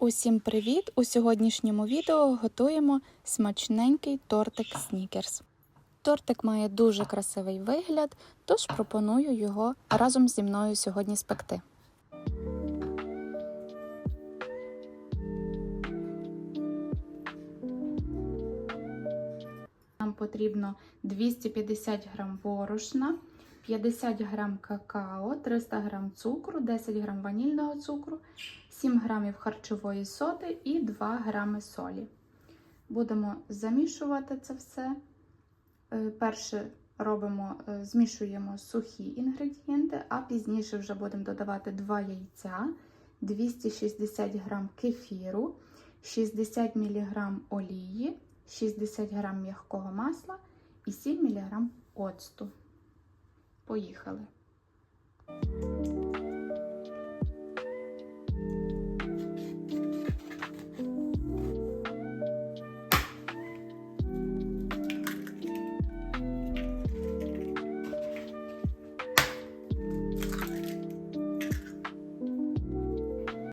Усім привіт! У сьогоднішньому відео готуємо смачненький тортик Снікерс. Тортик має дуже красивий вигляд, тож пропоную його разом зі мною сьогодні спекти. Нам потрібно 250 г борошна, 50 г какао, 300 г цукру, 10 г ванільного цукру, 7 г харчової соди і 2 г солі. Будемо замішувати це все. Е, Перше робимо, е, змішуємо сухі інгредієнти, а пізніше вже будемо додавати 2 яйця, 260 г кефіру, 60 мг олії, 60 г м'якого масла і 7 мг оцту. Поїхали.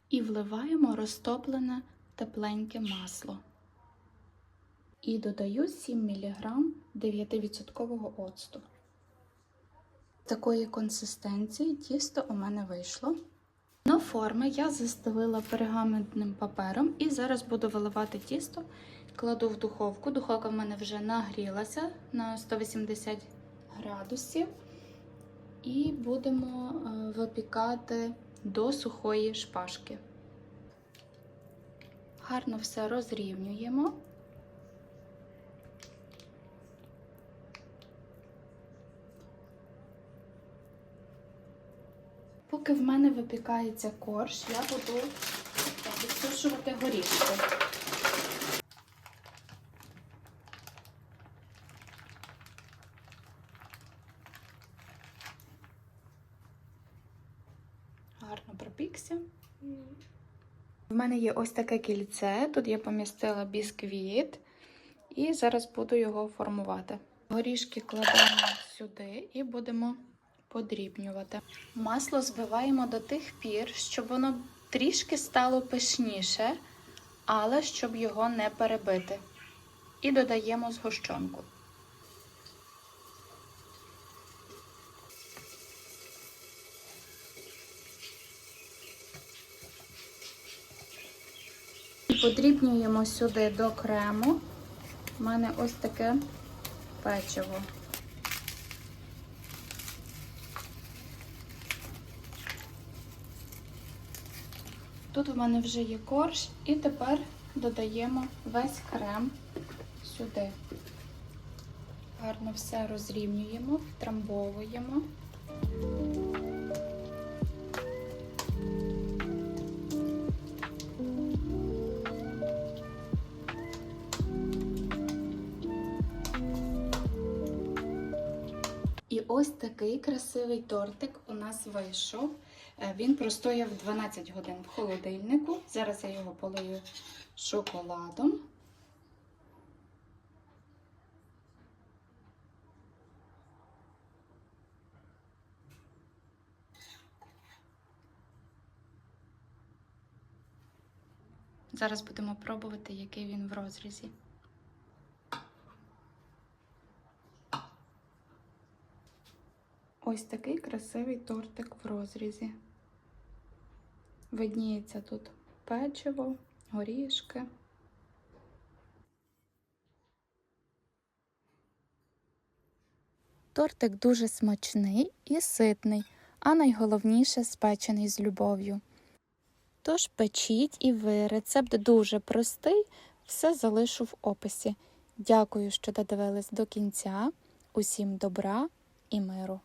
І вливаємо розтоплене тепленьке масло. І додаю 7 мг 9% оцту. Такої консистенції тісто у мене вийшло. На форми я застелила пергаментним папером і зараз буду виливати тісто, кладу в духовку. Духовка в мене вже нагрілася на 180 градусів. І будемо е, випікати до сухої шпажки. Гарно все розрівнюємо. Поки в мене випікається корж, я буду відсушувати горішки. Гарно пропікся. В мене є ось таке кільце. Тут я помістила бісквіт, і зараз буду його формувати. Горішки кладемо сюди і будемо подрібнювати. Масло збиваємо до тих пір, щоб воно трішки стало пишніше, але щоб його не перебити. І додаємо згущенку. Подрібнюємо сюди до крему. У мене ось таке печиво. Тут у мене вже є корж, і тепер додаємо весь крем сюди. Гарно все розрівнюємо, втрамбовуємо. І ось такий красивий тортик у нас вийшов. Е, Він простояв 12 годин в холодильнику. Зараз я його полию шоколадом. Зараз будемо пробувати, який він в розрізі. Ось такий красивий тортик в розрізі. Видніється тут печиво, горішки. Тортик дуже смачний і ситний, а найголовніше спечений з любов'ю. Тож печіть і ви, рецепт дуже простий, все залишу в описі. Дякую, що додивились до кінця. Усім добра і миру!